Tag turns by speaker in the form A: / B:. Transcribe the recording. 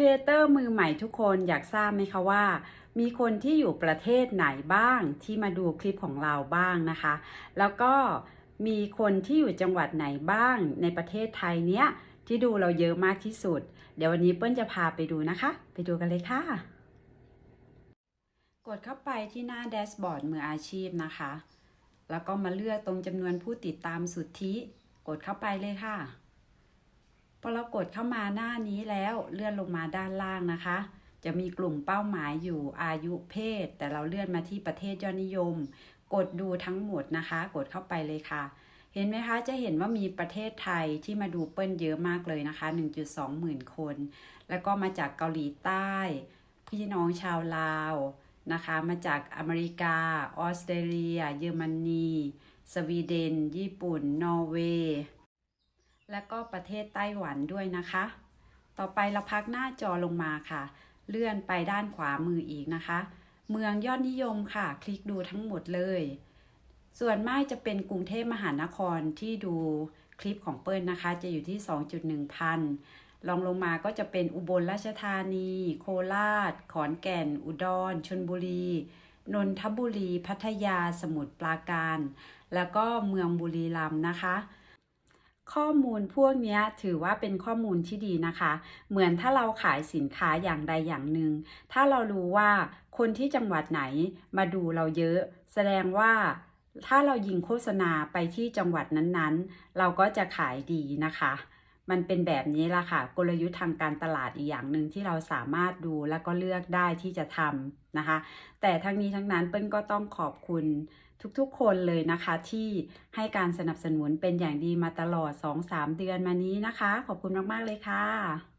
A: รีเอเตอร์มือใหม่ทุกคนอยากทราบไหมคะว่า มีคนที่อยู่ประเทศไหนบ้างที่มาดูคลิปของเราบ้างนะคะ แล้วก็มีคนที่อยู่จังหวัดไหนบ้างในประเทศไทยเนี้ยที่ดูเราเยอะมากที่สุด เดี๋ยววันนี้เปิ้ลจะพาไปดูนะคะ ไปดูกันเลยค่ะ กดเข้าไปที่หน้าแดชบอร์ดมืออาชีพนะคะ แล้วก็มาเลือกตรงจำนวนผู้ติดตามสุทธิ กดเข้าไปเลยค่ะ พอเรากดเข้ามาหน้านี้แล้วเลื่อนลงมาด้านล่างนะคะ จะมีกลุ่มเป้าหมายอยู่อายุเพศ แต่เราเลื่อนมาที่ประเทศยอดนิยม กดดูทั้งหมดนะคะ กดเข้าไปเลยค่ะ เห็นไหมคะจะเห็นว่ามีประเทศไทยที่มาดูเปิ้ลเยอะมากเลยนะคะ 1.2 หมื่นคน แล้วก็มาจากเกาหลีใต้ พี่น้องชาวลาวนะคะมาจากอเมริกา ออสเตรเลีย เยอรมนี สวีเดน ญี่ปุ่น นอร์เวย์ และก็ประเทศไต้หวันด้วยนะคะ ต่อไปเราพักหน้าจอลงมาค่ะ เลื่อนไปด้านขวามืออีกนะคะ เมืองยอดนิยมค่ะ คลิกดูทั้งหมดเลย ส่วนมากจะเป็นกรุงเทพมหานครที่ดูคลิปของเปิ้ลนะคะ จะอยู่ที่ 2.1 พันลองลงมาก็จะเป็นอุบลราชธานี โคราช ขอนแก่น อุดรชลบุรี นนทบุรี พัทยา สมุทรปราการ แล้วก็เมืองบุรีรัมย์นะคะ ข้อมูลพวกนี้ถือว่าเป็นข้อมูลที่ดีนะคะ เหมือนถ้าเราขายสินค้าอย่างใดอย่างหนึ่ง ถ้าเรารู้ว่าคนที่จังหวัดไหนมาดูเราเยอะ แสดงว่าถ้าเรายิงโฆษณาไปที่จังหวัดนั้นๆ เราก็จะขายดีนะคะ มันเป็นแบบนี้ละค่ะ กลยุทธ์ทางการตลาดอีกอย่างหนึ่งที่เราสามารถดูแล้วก็เลือกได้ที่จะทำนะคะ แต่ทั้งนี้ทั้งนั้นเปิ้ลก็ต้องขอบคุณทุกๆ คนเลยนะคะที่ให้การสนับสนุนเป็นอย่างดีมาตลอด 2-3 เดือนมานี้นะคะ ขอบคุณมาก ๆ เลยค่ะ